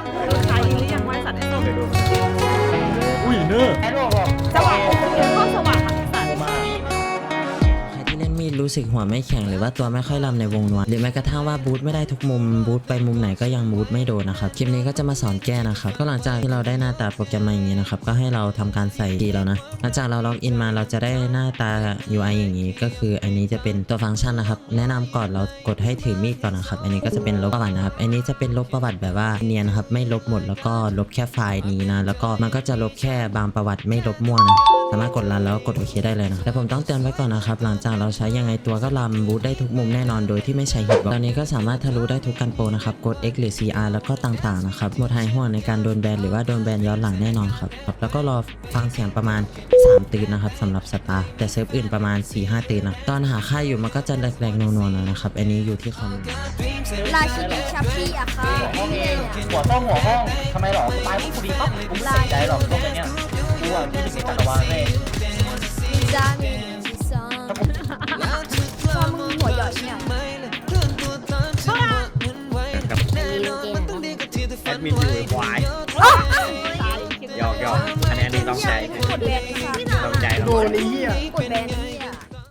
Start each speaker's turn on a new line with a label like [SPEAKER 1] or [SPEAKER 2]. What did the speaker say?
[SPEAKER 1] ฟังกูใช้หรือยังไว้สัตว์ไอ้ต้น
[SPEAKER 2] อุ้ยเนอร์
[SPEAKER 1] รู้สึ
[SPEAKER 3] กหัวไม่แข็งหรือว่าตัวไม่ค่อยลำในวงนวลหรือแม้กระทั่งว่าบูทไม่ได้ทุกมุมบูทไปมุมไหนก็ยังบูทไม่โดนนะครับคลิปนี้ก็จะมาสอนแก้นะครับก็หลังจากที่เราได้หน้าตาโปรแกรมมาอย่างนี้นะครับก็ให้เราทำการใส่คีแล้วนะหลังจากเราล็อกอินมาเราจะได้หน้าตา UI อย่างนี้ ก็คืออันนี้จะเป็นตัวฟังก์ชันนะครับแนะนำก่อนเรากดให้ถือมีดก่อนนะครับอันนี้ก็จะเป็นลบประวัตินะครับอันนี้จะเป็นลบประวัติแบบว่าเนียนครับไม่ลบหมดแล้วก็ลบแค่ไฟล์นี้นะแล้วก็มันก็จะลบแค่บางประวัติไม่ลบมั่วนะ สามารถกดรันแล้วก็กดโอเคได้เลยนะแต่ผมต้องเตือนไว้ก่อนนะครับหลังจากเราใช้ยังไงตัวก็รันบูทได้ทุกมุมแน่นอนโดยที่ไม่ใช้ฮิตบ็อกตอนนี้ก็สามารถทะลุได้ทุกกันโปรนะครับกด X หรือ CR แล้วก็ต่างๆนะครับหมดหายห่วงในการโดนแบนหรือว่าโดนแบนย้อนหลังแน่นอนครับครับแล้วก็รอฟังเสียงประมาณ 3 ตื่นนะครับสำหรับสตาร์แต่เซิร์ฟอื่นประมาณ 4-5 ตื่นนะตอนหาค่ายอยู่มันก็จะแรงๆนัวๆหน่อยนะครับอันนี้อยู่ที่คอม
[SPEAKER 4] ราชินีชับปี้อะค่ะ
[SPEAKER 5] หัวห้องเอ
[SPEAKER 4] เนี่ย
[SPEAKER 5] งหัวต้องหัวห้องทำไมหรอตายพวกกูดีปั๊บกูไม่สนใจหรอก พวกเนี้ยกูอะที่หนึ่งในจักรวาลเลย
[SPEAKER 4] จามีซีซอนพอมึงหัวหย่อยเนี่ย
[SPEAKER 2] แอดมินอยู่ควายหยอกหยอกอันนี้อันนี้ต้องใจ
[SPEAKER 4] กดแบนค่ะ
[SPEAKER 2] ต้องใจ
[SPEAKER 5] โดนไอ้เหี้ย
[SPEAKER 4] กดแบน